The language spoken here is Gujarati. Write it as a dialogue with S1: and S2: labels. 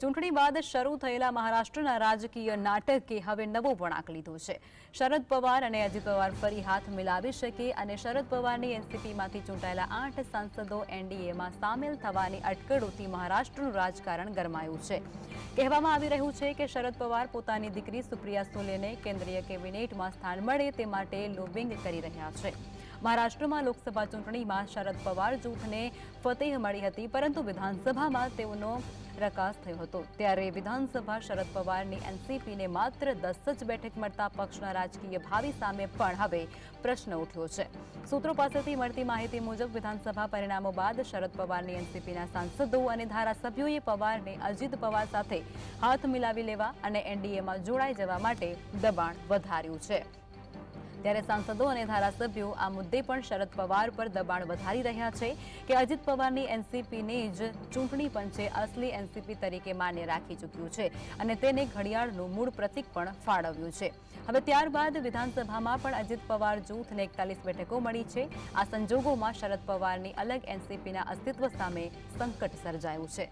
S1: ચૂંટણી બાદ શરૂ થયેલા મહારાષ્ટ્રના રાજકીય નાટકે હવે નવો વળાંક લીધો છે. શરદ પવાર અને અજીત પવાર ફરી હાથ મિલાવી શકે અને શરદ પવારની એનસીપીમાંથી ચૂંટાયેલા આઠ સાંસદો એનડીએમાં સામેલ થવાની અટકળોથી મહારાષ્ટ્રનું રાજકારણ ગરમાયું છે. કહેવામાં આવી રહ્યું છે કે શરદ પવાર પોતાની દીકરી સુપ્રિયા સુલેને કેન્દ્રીય કેબિનેટમાં સ્થાન મળે તે માટે લોબિંગ કરી રહ્યા છે. મહારાષ્ટ્રમાં લોકસભા ચૂંટણીમાં શરદ પવાર જૂથને ફતેહ મળી હતી, પરંતુ વિધાનસભામાં તેઓનો પ્રકાશ થયો હતો. ત્યારે વિધાનસભા શરદ પવારની એનસીપીને માત્ર દસ જ બેઠક મળતા પક્ષના રાજકીય ભાવિ સામે પણ હવે પ્રશ્ન ઉઠ્યો છે. સૂત્રો પાસેથી મળતી માહિતી મુજબ, વિધાનસભા પરિણામો બાદ શરદ પવારની એનસીપીના સાંસદો અને ધારાસભ્યોએ પવારને અજીત પવાર સાથે હાથ મિલાવી લેવા અને એનડીએમાં જોડાઈ જવા માટે દબાણ વધાર્યું છે. ત્યારે સાંસદો અને ધારાસભ્યો આ મુદ્દે પણ શરદ પવાર પર દબાણ વધારી રહ્યા છે કે અજીત પવારની એનસીપીને જ ચૂંટણી પંચે અસલી એનસીપી તરીકે માન્ય રાખી ચૂક્યું છે અને તેને ઘડિયાળનું મૂળ પ્રતીક પણ ફાળવ્યું છે. હવે ત્યારબાદ વિધાનસભામાં પણ અજીત પવાર જૂથને એકતાલીસ બેઠકો મળી છે. આ સંજોગોમાં શરદ પવારની અલગ એનસીપીના અસ્તિત્વ સામે સંકટ સર્જાયું છે.